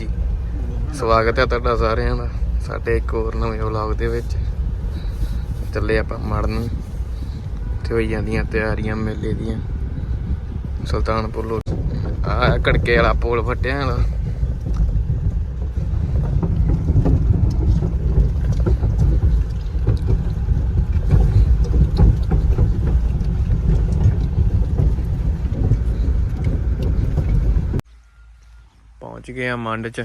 ਜੀ। ਸਵਾਗਤ ਹੈ ਤੁਹਾਡਾ ਸਾਰਿਆਂ ਦਾ, ਸਾਡੇ ਇੱਕ ਹੋਰ ਨਵੇਂ ਵਲੌਗ ਦੇ ਵਿੱਚ। ਚੱਲੇ ਆਪਾਂ ਮੜਨ ਤੇ ਹੋਈ ਜਾਂਦੀਆਂ ਤਿਆਰੀਆਂ, ਮੇਲੇ ਦੀਆਂ। ਸੁਲਤਾਨਪੁਰ ਲੋ ਆ ਕੜਕੇ ਵਾਲਾ ਪੋਲ ਫਟਿਆ ਵਾਲਾ ਪਹੁੰਚ ਗਏ ਆ ਮੰਡ ਚ।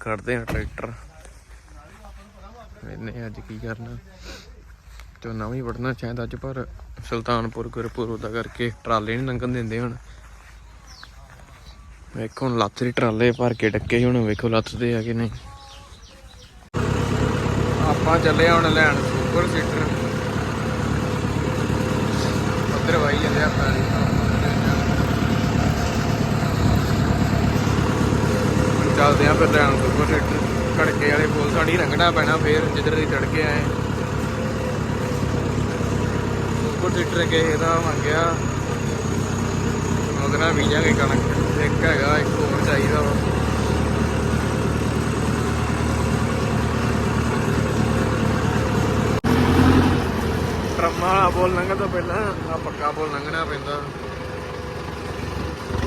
ਖੜਦੇ ਆ ਟਰੈਕਟਰ। ਇਹਨੇ ਅੱਜ ਕੀ ਕਰਨਾ। ਝੋਨਾ ਵੀ ਵੜਨਾ ਚਾਹੀਦਾ ਅੱਜ ਪਰ ਸੁਲਤਾਨਪੁਰ ਗੁਰਪੁਰ ਉਹਦਾ ਕਰਕੇ ਟਰਾਲੇ ਨਹੀਂ ਲੰਘਣ ਦਿੰਦੇ ਹੁਣ। ਵੇਖੋ ਹੁਣ ਲੱਤ ਦੇ ਟਰਾਲੇ ਭਰ ਕੇ ਡੱਕੇ ਸੀ, ਹੁਣ ਵੇਖੋ ਲੱਥਦੇ ਆ ਕਿ ਨਹੀਂ। ਆਪਾਂ ਚੱਲੇ ਹੁਣ ਲੈਣ ਸੁਪਰ ਸੀਟਰ। ਉੱਧਰ ਵਾਈ ਜਾਂਦੇ ਆ ਪਾਣੀ ਫਿਰ ਲੈਣ ਸੁਪਰ ਸੀਟਰ ਘੜਕੇ ਵਾਲੇ ਪੁਲ ਸਾਡੀ ਲੰਘਣਾ ਪੈਣਾ, ਫੇਰ ਜਿੱਧਰ ਦੀ ਚੜ ਕੇ ਆਏ। ਸੁਪਰ ਸੀਟਰ ਕਿਸੇ ਦਾ ਮੰਗਿਆ। ਉਹਦੇ ਨਾਲ ਵੀਜ਼ਾ ਕਣਕ। ਇੱਕ ਹੈਗਾ, ਇੱਕ ਹੋਰ ਚਾਹੀਦਾ ਵਾ। ਟਰਮਾ ਵਾਲਾ ਬੋਲ ਲੰਘਣ ਤੋਂ ਪਹਿਲਾਂ ਆ ਪੱਕਾ ਬੋਲ ਲੰਘਣਾ ਪੈਂਦਾ।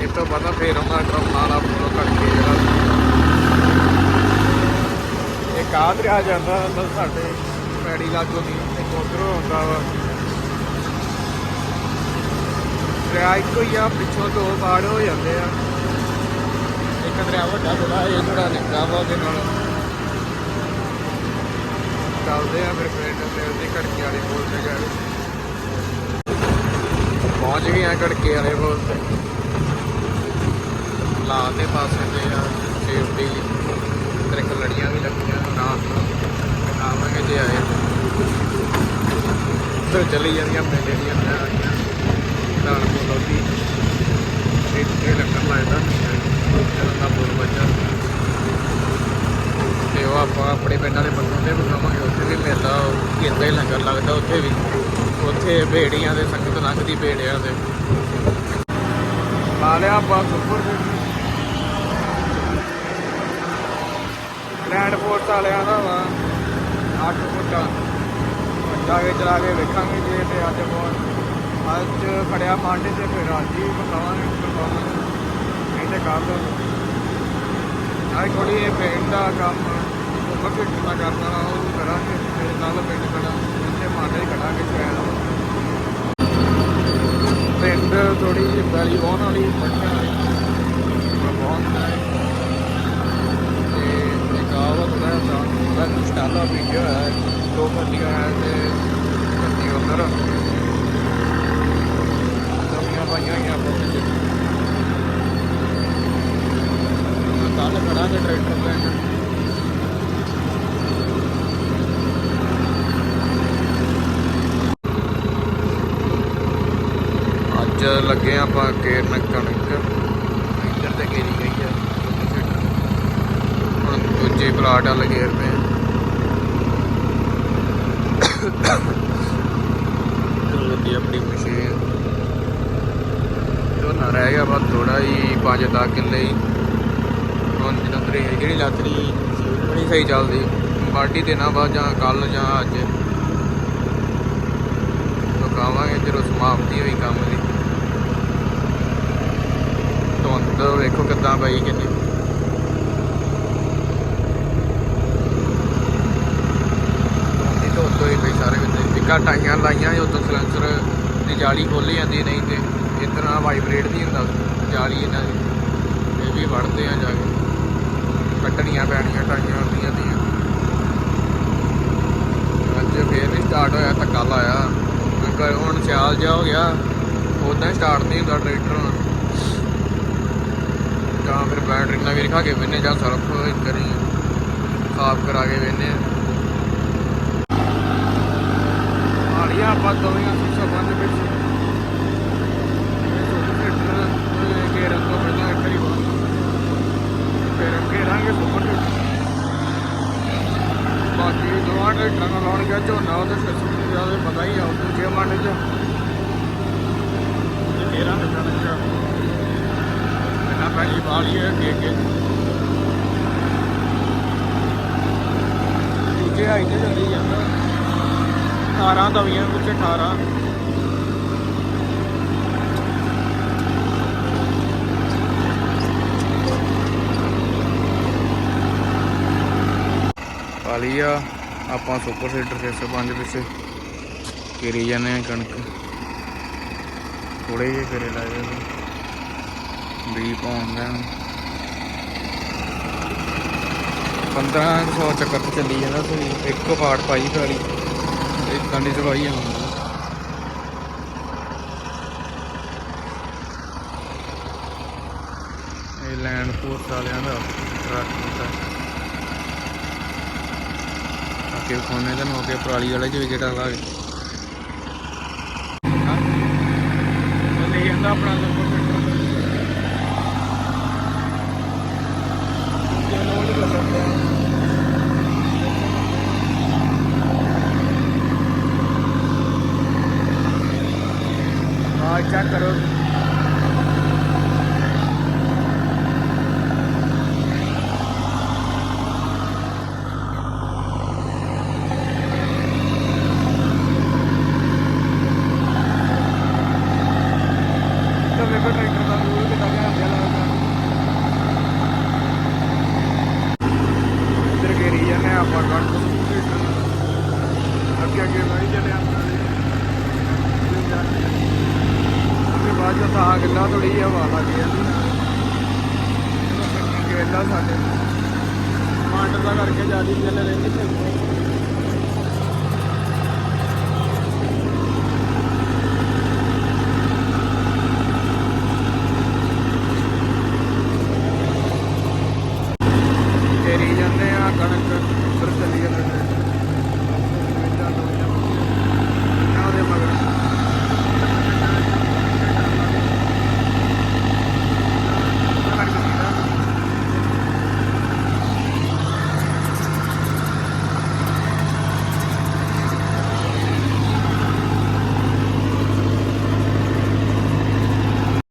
ਇਹ ਤੋਂ ਬਾਅਦ ਫੇਰ ਉਹਨਾਂ ਟਰਮਾ ਵਾਲਾ ਬੋਲ ਕਰਕੇ ਜਿਹੜਾ। ਇਹ ਕਾਦ ਰਿਹਾ ਜਾਂਦਾ ਅੰਦਰ ਸਾਡੇ ਪੈੜੀ ਲਾਗੋ ਦੀ ਇੱਕ ਉਧਰੋਂ ਆਉਂਦਾ ਵਾ। ਦਰਿਆ ਇੱਕੋ ਹੀ ਆ, ਪਿੱਛੋਂ ਦੋ ਬਾੜ ਹੋ ਜਾਂਦੇ ਆ। ਇੱਕ ਦਰਿਆ ਵੱਡਾ ਥੋੜਾ ਇਹ ਥੋੜਾ ਨਿੱਕਾ ਵਾ ਉਹਦੇ ਨਾਲ। ਚੱਲਦੇ ਆ ਫਿਰ ਪਿੰਡ ਤੇ, ਉਹਦੀ ਘੜਕੇ ਵਾਲੇ ਕੋਲ ਤੇ ਗਏ ਪਹੁੰਚ ਗਏ ਆ ਘੜਕੇ ਵਾਲੇ ਕੋਲ ਤੇ। ਲਾ ਦੇ ਪਾਸੇ ਤੇ ਆ, ਸੇਫਟੀ ਲਈ ਤੇਰੇ ਕੋਲ ਲੜੀਆਂ ਵੀ ਲੱਗੀਆਂ ਨਾਲ ਆਵਾਂਗੇ ਆਏ। ਤੇ ਚਲੀ ਜਾਂਦੀਆਂ ਮੇਲੇ ਦੀਆਂ ਤਿਆਰੀਆਂ ਨਾਲ ਬੋਲੋਦੀ ਇੱਥੇ ਲੱਗਣ ਲੱਗਦਾ ਜਦੋਂ ਦਾ ਬੋਲ ਵੱਜਾ। ਤੇ ਉਹ ਆਪਾਂ ਆਪਣੇ ਪਿੰਡ ਵਾਲੇ ਬੰਦੋਂ ਤੇ ਬਣਾਵਾਂਗੇ ਉੱਥੇ ਵੀ ਮੇਲਾ ਕਿੰਦਾ ਹੀ ਲੰਗਰ ਲੱਗਦਾ ਉੱਥੇ ਵੀ। ਉੱਥੇ ਬੇੜੀਆਂ ਦੇ ਸੰਗਤ ਲੰਘਦੀ ਬੇੜਿਆਂ ਦੇ। ਲਾ ਲਿਆ ਆਪਾਂ ਸੁਪਰ। ਲੈਂਡ ਫੋਰਸ ਵਾਲਿਆਂ ਦਾ 8 ਫੁੱਟਾ ਜਾ ਕੇ ਚਲਾ ਕੇ ਵੇਖਾਂਗੇ ਜੇ ਤੇ ਅੱਜ ਬਹੁਤ ਅੱਜ ਖੜਿਆ ਮਾਂਡੇ ਤੇ ਫਿਰ ਅੱਜ ਹੀ ਬਤਾਵਾਂਗੇ ਬਤਾਵਾਂਗੇ ਨਹੀਂ ਤੇ ਕੱਲ ਆਈ ਥੋੜੀ ਇਹ ਪਿੰਡ ਦਾ ਕੰਮ ਉੱਪਰ ਕਿੱਟਾ ਕਰਨਾ ਉਹ ਕਰਾਂਗੇ, ਫਿਰ ਨਾਲ ਪਿੰਡ ਖੜਾ, ਇੱਥੇ ਮਾਂਡੇ ਹੀ ਖੜਾਂਗੇ ਸ਼ਾਇਦ ਪਿੰਡ ਥੋੜੀ ਜਿਹੀ ਪੈਲੀ ਵਾਹਣ ਵਾਲੀ ਪੜੀਆਂ ਵਾਲੀ ਬਹੁਤ ਹੈ ਤੇ ਇੱਕ ਆਵਾ ਥੋੜਾ ਜਿਹਾ ਤਾਂ ਵੀਡੀਓ ਹੈ, ਦੋ ਗੱਡੀਆਂ ਹੈ ਤੇ ਗੱਡੀ ਉਧਰ। ਨਵੀਆਂ ਪਾਈਆਂ ਹੋਈਆਂ ਆਪਾਂ ਵਿੱਚ ਕੱਲ ਕਰਾਂਗੇ ਟਰੈਕਟਰ ਲੈਣ। ਅੱਜ ਲੱਗੇ ਆਪਾਂ ਕੇਰਨ ਕਣਕ। ਇੱਧਰ ਤੇ ਗੇਰੀ ਗਈ ਆ ਹੁਣ ਦੂਜੇ ਪਲਾਟ ਆ ਗੇਰਦੇ ਆ ਲੱਗੀ ਆਪਣੀ ਮਸ਼ੀਨ। ਝੋਨਾ ਰਹਿ ਗਿਆ ਬਸ ਥੋੜਾ ਹੀ 5-10 ਕਿੱਲੇ ਹੀ। ਹੁਣ ਜਦੋਂ ਤਰੀ ਜਿਹੜੀ ਲਾਤਰੀ ਨਹੀਂ ਸਹੀ ਚੱਲਦੀ ਬਾਟੀ ਤੇ ਨਾ ਬਾਅਦ ਜਾਂ ਕੱਲ ਜਾਂ ਅੱਜ। ਲਗਾਵਾਂਗੇ ਜਦੋਂ ਸਮਾਪਤੀ ਹੋਈ ਕੰਮ ਦੀ। ਧੁੰਦ ਵੇਖੋ ਕਿੱਦਾਂ ਪਈ ਕਿੰਨੀ। ਇਹ ਧੁੰਦ ਹੋਈ ਪਈ ਸਾਰੇ ਕਿਤੇ। ਇੱਕਾ ਟਾਈਆਂ ਲਾਈਆਂ ਸੀ ਉਦੋਂ ਸਲੈਂਸਰ ਦੀ ਜਾਲੀ ਖੋਲੀ ਜਾਂਦੀ, ਨਹੀਂ ਤੇ ਇੱਧਰ ਆ ਵਾਈਬ੍ਰੇਟ ਨਹੀਂ ਹੁੰਦਾ, ਜਾਲੀ ਇਹਨਾਂ ਦੀ। ਇਹ ਵੀ ਵੜਦੇ ਆ ਜਾ ਕੇ। ਕੱਢਣੀਆਂ ਪੈਣੀਆਂ, ਟਾਈਆਂ ਹੁੰਦੀਆਂ ਦੀਆਂ ਅੱਜ ਫੇਰ ਵੀ ਸਟਾਰਟ ਹੋਇਆ, ਧੱਕਾ ਲਾਇਆ। ਅੰਕਲ ਹੁਣ ਸਿਆਲ ਜਾ ਹੋ ਗਿਆ ਉਦਾਂ ਸਟਾਰਟ ਨਹੀਂ ਹੁੰਦਾ ਟਰੈਕਟਰ ਹੁਣ। ਜਾਂ ਫਿਰ ਬੈਟਰੀ ਨਾਲ ਵੀ ਰਖਾ ਕੇ ਵੇਨੇ ਜਾਂ ਸਰਫ ਕਰੀ ਸਾਫ਼ ਕਰਾ ਕੇ ਵੇਨੇ ਇਹ ਆਪਾਂ ਦੋਵੇਂ ਅਸੀਂ ਸਭਾਂ ਦੇ ਵਿੱਚ ਘੇਰਨ ਤੋਂ ਪਹਿਲਾਂ ਬਾਕੀ ਦੋਵਾਂ ਟਰੈਕਟਰਾਂ ਝੋਨਾ ਉਹਦੇ ਸੱਸੀ ਜ਼ਿਆਦਾ ਪਤਾ ਹੀ ਆ ਦੂਜੇ ਮੰਡ ਚ। ਘੇਰਾਂ ਲੱਗਣ ਚ ਹੈ ਜਾਂਦਾ। 18 ਤਵੀਆਂ ਵਿੱਚ 18 ਪਾਲੀ ਆ। ਆਪਾਂ ਸੁਪਰ ਸੀਡਰ 605 ਵਿੱਚ ਕਰੀ ਜਾਂਦੇ ਆ ਕਣਕ। ਥੋੜੇ ਜਿਹੇ ਕਰੇ ਲਾਏ ਹੋਏ ਬੀ ਪਾਉਂਦਾ 1500 ਚੱਕਰ ਤੇ ਚੱਲੀ ਜਾਂਦਾ ਸਹੀ ਇੱਕ ਪਾੜ ਪਾਈ ਖਾਲੀ ਇੱਕ ਕੰਡੀ ਚਵਾਈ ਆ। ਇਹ ਲੈਂਡ ਫੋਰਸ ਵਾਲਿਆਂ ਦਾ ਟਰੱਕ ਹੁੰਦਾ। ਅੱਗੇ ਖੋਨੇ ਦਾ ਨੋ ਪਰਾਲੀ ਵਾਲੇ ਚ ਵੀ ਕਿਹੜਾ ਲਾ ਕੇ। ਲੈ ਜਾਂਦਾ ਆਪਣਾ ਨੰਬਰ ਆ ਚੈੱਕ ਕਰੋ ਤਾਂ ਵੇਖੋ ਟਰੈਕਟਰ ਦਾ ਰੂਲ ਕਿੱਦਾਂ ਗਿਆ ਅੱਗੇ ਲੱਗਦਾ ਇੱਧਰ ਘੇਰੀ ਜਾਂਦੇ ਆ ਆਪਾਂ ਕੱਟ ਅੱਗੇ ਅੱਗੇ ਵਹੀ ਚੱਲੇ ਆਪਾਂ ਉਹਦੇ ਜੋ ਤਾਂ ਗੱਲਾਂ ਥੋੜੀ ਜਿਹੀ ਹਵਾ ਲੱਗ ਜਾਂਦੀ ਗੇਲਾ ਸਾਡੇ। ਮਾਂਡ ਦਾ ਕਰਕੇ ਜ਼ਿਆਦਾ ਗੱਲ ਰਹਿੰਦੀ ਤੇ ਤੇਰੀ ਜਾਂਦੇ ਆ ਕਣਕ, ਫਿਰ ਚੱਲੀ ਜਾਂਦੇ